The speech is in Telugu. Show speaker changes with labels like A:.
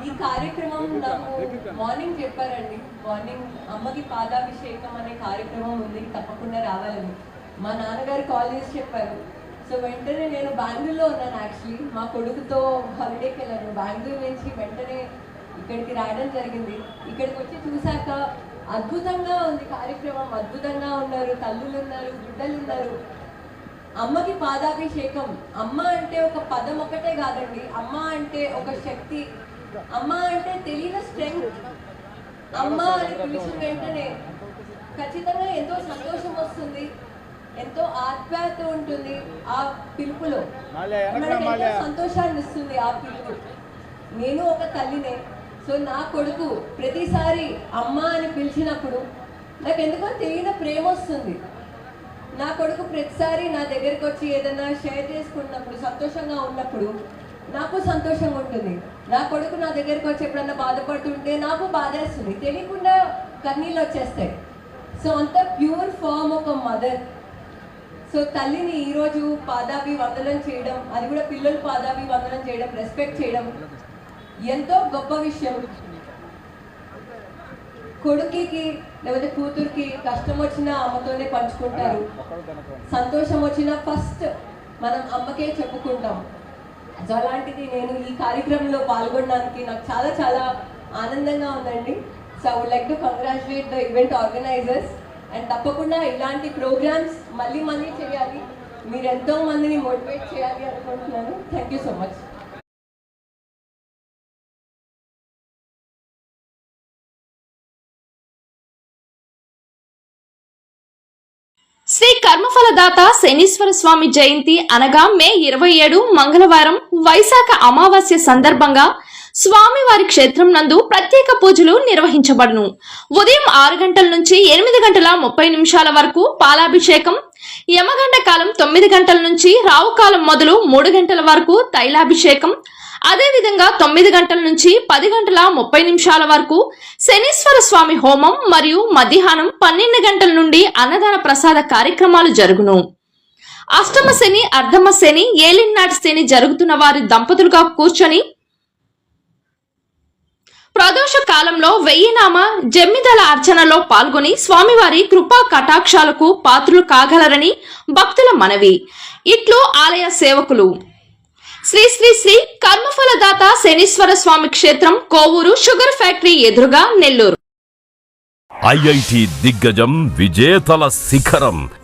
A: ఈ కార్యక్రమం నాకు మార్నింగ్ చెప్పారండి. మార్నింగ్ అమ్మకి పాదాభిషేకం అనే కార్యక్రమం ఉంది తప్పకుండా రావాలని. మా నాన్నగారు కాల్ చేసి చెప్పారు. సో వెంటనే నేను బెంగళూరులో ఉన్నాను యాక్చువల్లీ. మా కొడుకుతో హాలిడేకి వెళ్ళాను. బెంగళూరు నుంచి వెంటనే ఇక్కడికి రావడం జరిగింది. ఇక్కడికి వచ్చి చూశాక అద్భుతంగా ఉంది కార్యక్రమం. అద్భుతంగా ఉన్నారు. తల్లులు ఉన్నారు బిడ్డలు ఉన్నారు. అమ్మకి పాదాభిషేకం. అమ్మ అంటే ఒక పదం ఒకటే కాదండి. అమ్మ అంటే ఒక శక్తి. అమ్మ అంటే తెలియని స్ట్రెంగ్త్ అమ్మ అని పిలిచిన వెంటనే. ఖచ్చితంగా ఎంతో సంతోషం వస్తుంది. ఎంతో ఆత్మీయత ఉంటుంది ఆ పిలుపులో. మనకి సంతోషాన్ని ఇస్తుంది ఆ పిలుపు. నేను ఒక తల్లినే. సో నా కొడుకు ప్రతిసారి అమ్మ అని పిలిచినప్పుడు నాకు ఎందుకో తెలియని ప్రేమ వస్తుంది. నా కొడుకు ప్రతిసారి నా దగ్గరికి వచ్చి ఏదైనా షేర్ చేసుకున్నప్పుడు సంతోషంగా ఉన్నప్పుడు నాకు సంతోషంగా ఉంటుంది. నా కొడుకు నా దగ్గరికి వచ్చి ఎప్పుడన్నా బాధపడుతుంటే నాకు బాధేస్తుంది. తెలియకుండా కన్నీళ్ళు వచ్చేస్తాయి. సో అంత ప్యూర్ ఫామ్ ఒక మదర్ సో తల్లిని ఈరోజు పాదాభి వందనం చేయడం అది కూడా పిల్లలు పాదాభి వందనం చేయడం రెస్పెక్ట్ చేయడం ఎంతో గొప్ప విషయం. కొడుకుకి లేకపోతే కూతురికి కష్టం వచ్చినా అమ్మతోనే పంచుకుంటారు. సంతోషం వచ్చినా ఫస్ట్ మనం అమ్మకే చెప్పుకుంటాం. సో అలాంటిది నేను ఈ కార్యక్రమంలో పాల్గొనడానికి నాకు చాలా చాలా ఆనందంగా ఉందండి. So I would like to congratulate the event organisers and తప్పకుండా ఇలాంటి ప్రోగ్రామ్స్ మళ్ళీ మళ్ళీ చేయాలి. మీరు ఎంతో మందిని మోటివేట్ చేయాలి అనుకుంటున్నాను. Thank you so much
B: Shri కర్మఫలదాత Shanishwara Swami జయంతి అనగా మే ఇరవై ఏడు మంగళవారం వైశాఖ అమావాస్య సందర్భంగా స్వామివారి క్షేత్రం నందు ప్రత్యేక పూజలు నిర్వహించబడును. ఉదయం ఆరు గంటల నుంచి ఎనిమిది గంటల ముప్పై నిమిషాల వరకు పాలాభిషేకం యమగండ కాలం తొమ్మిది గంటల నుంచి రావు కాలం మొదలు మూడు గంటల వరకు తైలాభిషేకం అదేవిధంగా తొమ్మిది గంటల నుంచి పది గంటల ముప్పై నిమిషాల వరకు శనీశ్వర స్వామి హోమం మరియు మధ్యాహ్నం పన్నెండు గంటల నుండి అన్నదాన ప్రసాద కార్యక్రమాలు జరుగును. అష్టమ శని అర్ధమ శని ఏలినాటి శని జరుగుతున్న వారి దంపతులుగా కూర్చొని ప్రదోష కాలంలో వెయ్యినామ జమ్మిదల అర్చనలో పాల్గొని స్వామివారి కృపా కటాక్షాలకు పాత్రులు కాగలరని భక్తుల మనవి. ఇట్లు ఆలయ సేవకులు శ్రీ శ్రీ శ్రీ కర్మఫలదాత శనీశ్వర స్వామి క్షేత్రం కోవూరు షుగర్ ఫ్యాక్టరీ ఎదురుగా నెల్లూరు.
C: ఐఐటి దిగ్గజం విజేతల శిఖరం.